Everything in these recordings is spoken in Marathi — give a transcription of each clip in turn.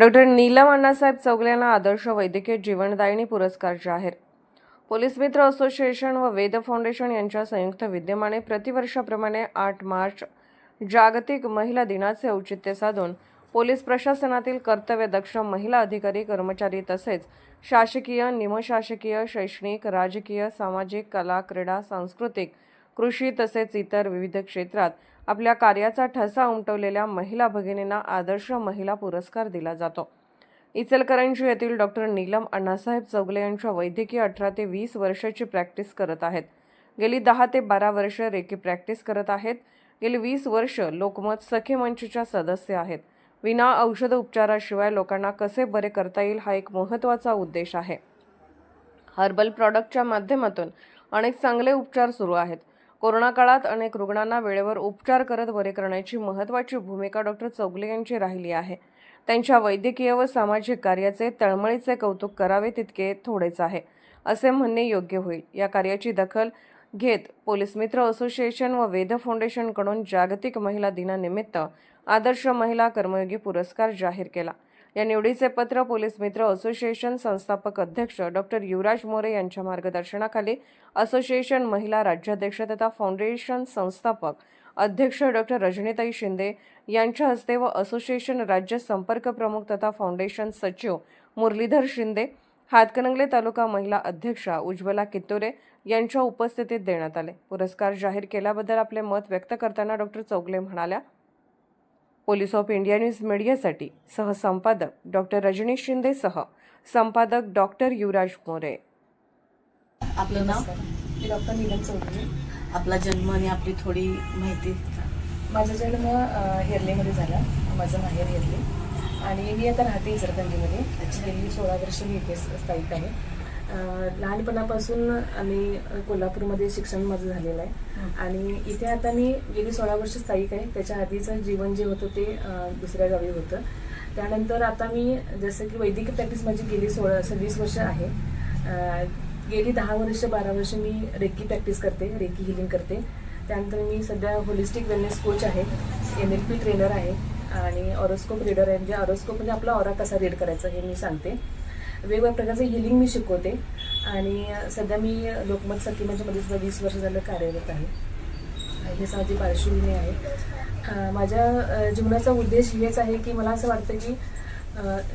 डॉक्टर नीलम अण्णासाहेब चौगले यांना आदर्श वैद्यकीय जीवनदायिनी पुरस्कार जाहीर. पोलीस मित्र असोसिएशन व वेद फाउंडेशन यांच्या संयुक्त विद्यमाने प्रतिवर्षाप्रमाणे आठ मार्च जागतिक महिला दिनाचे औचित्य साधून पोलीस प्रशासनातील कर्तव्यदक्ष महिला अधिकारी कर्मचारी तसेच शासकीय निमशासकीय शैक्षणिक राजकीय सामाजिक कला क्रीडा सांस्कृतिक कृषी तसेच इतर विविध क्षेत्रात आपल्या कार्याचा ठसा उमटवलेल्या महिला भगिनींना आदर्श महिला पुरस्कार दिला जातो. इचलकरंजी येथील डॉक्टर नीलम अण्णासाहेब चौगले यांच्या वैद्यकीय अठरा ते वीस वर्षाची प्रॅक्टिस करत आहेत. गेली दहा ते बारा वर्ष रेकी प्रॅक्टिस करत आहेत. गेली वीस वर्ष लोकमत सखी मंचच्या सदस्य आहेत. विना औषध उपचाराशिवाय लोकांना कसे बरे करता येईल हा एक महत्त्वाचा उद्देश आहे. हर्बल प्रॉडक्टच्या माध्यमातून अनेक चांगले उपचार सुरू आहेत. कोरोना काळात अनेक रुग्णांना वेळेवर उपचार करत बरे करण्याची महत्त्वाची भूमिका डॉक्टर चौगले यांची राहिली आहे. त्यांच्या वैद्यकीय व सामाजिक कार्याचे तळमळीचे कौतुक करावे तितके थोडेच आहे असे म्हणणे योग्य होईल. या कार्याची दखल घेत पोलीस मित्र असोसिएशन व वेद फाउंडेशनकडून जागतिक महिला दिनानिमित्त आदर्श महिला कर्मयोगी पुरस्कार जाहीर केला. या निवडीचे पत्र पोलीस मित्र असोसिएशन संस्थापक अध्यक्ष डॉक्टर युवराज मोरे यांच्या मार्गदर्शनाखाली असोसिएशन महिला राज्याध्यक्ष तथा फाउंडेशन संस्थापक अध्यक्ष डॉक्टर रजनीताई शिंदे यांच्या हस्ते व असोसिएशन राज्य संपर्क प्रमुख तथा फाउंडेशन सचिव मुरलीधर शिंदे हातकणंगले तालुका महिला अध्यक्षा उज्ज्वला कित्तोरे यांच्या उपस्थितीत देण्यात आले. पुरस्कार जाहीर केल्याबद्दल आपले मत व्यक्त करताना डॉक्टर चौगले म्हणाल्या पोलीस ऑफ इंडिया न्यूज मीडियासाठी सहसंपादक डॉक्टर रजनीश शिंदे सह संपादक डॉक्टर युवराज मोरे. आपलं नाव? मी डॉक्टर नीलम चौधरी. आपला जन्म आणि आपली थोडी माहिती. माझा जन्म हेरलेमध्ये झाला. माझं माहेर हेरले. आणि मी आता राहते इचलकरंजीमध्ये. गेली सोळा वर्ष मी इथे स्थायिक आहे. लहानपणापासून आम्ही कोल्हापूरमध्ये शिक्षण माझं झालेलं आहे. आणि इथे आता मी गेली सोळा वर्ष स्थायिक आहे. त्याच्या आधीचं जीवन जे होतं ते दुसऱ्या गावी होतं. त्यानंतर आता मी जसं की वैद्यकीय प्रॅक्टिस माझी गेली सोळा असं वीस वर्ष आहे. गेली दहा वर्ष बारा वर्ष मी रेकी प्रॅक्टिस करते रेकी हिलिंग करते. त्यानंतर मी सध्या होलिस्टिक वेलनेस कोच आहे एन एल पी ट्रेनर आहे आणि ऑरोस्कोप रीडर आहे. म्हणजे ऑरोस्कोप म्हणजे आपला ऑरा कसा रीड करायचा हे मी सांगते. वेगवेगळ्या प्रकारचं हिलिंग मी शिकवते. आणि सध्या मी लोकमत सखीमंचमध्ये सुद्धा वीस वर्ष झालं कार्यरत आहे. हे माझी पार्श्वभूमी आहे. माझ्या जीवनाचा उद्देश हेच आहे की मला असं वाटतं की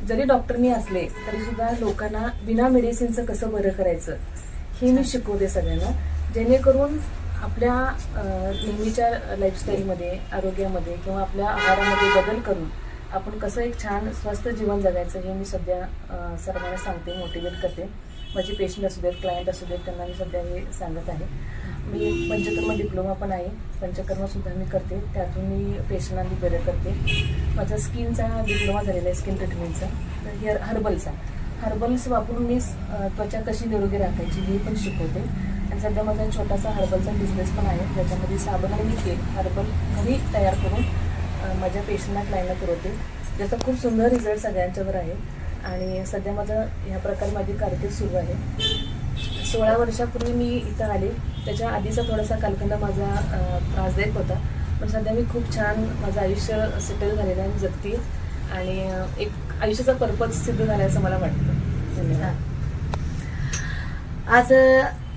जरी डॉक्टरनी असले तरीसुद्धा लोकांना बिना मेडिसिनचं कसं बरं करायचं हे मी शिकवते सगळ्यांना. जेणेकरून आपल्या नेहमीच्या लाईफस्टाईलमध्ये आरोग्यामध्ये किंवा आपल्या आहारामध्ये बदल करून आपण कसं एक छान स्वस्थ जीवन जगायचं हे मी सध्या सर्वांना सांगते मोटिवेट करते. माझे पेशंट असू देत क्लायंट असू देत त्यांना मी सध्या हे सांगत आहे. मी पंचकर्म डिप्लोमा पण आहे पंचकर्मसुद्धा मी करते त्यातून मी पेशंटांनी बरं करते. माझा स्किनचा डिप्लोमा झालेला आहे स्किन ट्रीटमेंटचा तर हेअर हर्बलचा हर्बल्स वापरून मी त्वचा कशी निरोगी राखायची हे पण शिकवते. आणि सध्या माझा छोटासा हर्बलचा बिझनेस पण आहे ज्याच्यामध्ये साबण आणि तेल हर्बल घरी तयार करून माझ्या पेशंटना क्लायंटला पुरवते. ज्याचा खूप सुंदर रिझल्ट सगळ्यांच्यावर आहे. आणि सध्या माझं ह्या प्रकारे माझी कारकीर्द सुरू आहे. सोळा वर्षापूर्वी मी इथं आले. त्याच्या आधीचा थोडासा कालखंड माझा त्रासदायक होता. पण सध्या मी खूप छान माझं आयुष्य सेटल झालेलं आहे जगते. आणि एक आयुष्याचा पर्पज सिद्ध झाला असं मला वाटतं. धन्यवाद. आज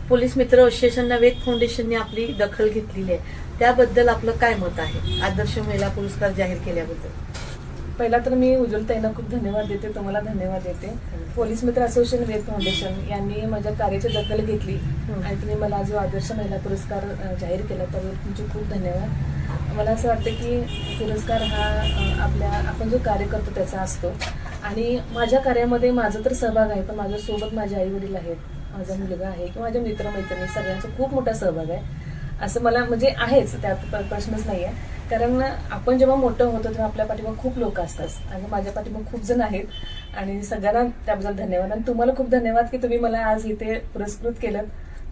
पोलीस मित्र असोसिएशन वेद फाउंडेशनने आपली दखल घेतलेली आहे. त्याबद्दल आपलं काय मत आहे? आदर्श महिला पुरस्कार जाहीर केल्याबद्दल. पहिला तर मी उज्ज्वलताईंना खूप धन्यवाद देते तुम्हाला धन्यवाद देते. पोलीस मित्र असोसिएशन वेद फाउंडेशन यांनी माझ्या कार्याची दखल घेतली आणि तुम्ही मला जो आदर्श महिला पुरस्कार जाहीर केला त्यावर तुमचे खूप धन्यवाद. मला असं वाटतं की पुरस्कार हा आपल्या आपण जो कार्य करतो त्याचा असतो. आणि माझ्या कार्यामध्ये माझा तर सहभाग आहे पण माझ्यासोबत माझे आई वडील आहेत. माझा मुलगा आहे किंवा माझ्या मित्रमैत्रिणी सगळ्यांचा खूप मोठा सहभाग आहे. असं मला म्हणजे आहेच त्यात प्रश्नच नाही आहे कारण आपण जेव्हा मोठं होतो तेव्हा आपल्या पाठीमा खूप लोक असतात. आणि माझ्या पाठीमा खूप जण आहेत. आणि सगळ्यांना त्याबद्दल धन्यवाद. आणि तुम्हाला खूप धन्यवाद की तुम्ही मला आज इथे पुरस्कृत केलं.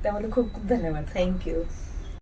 त्यामध्ये खूप खूप धन्यवाद. थँक्यू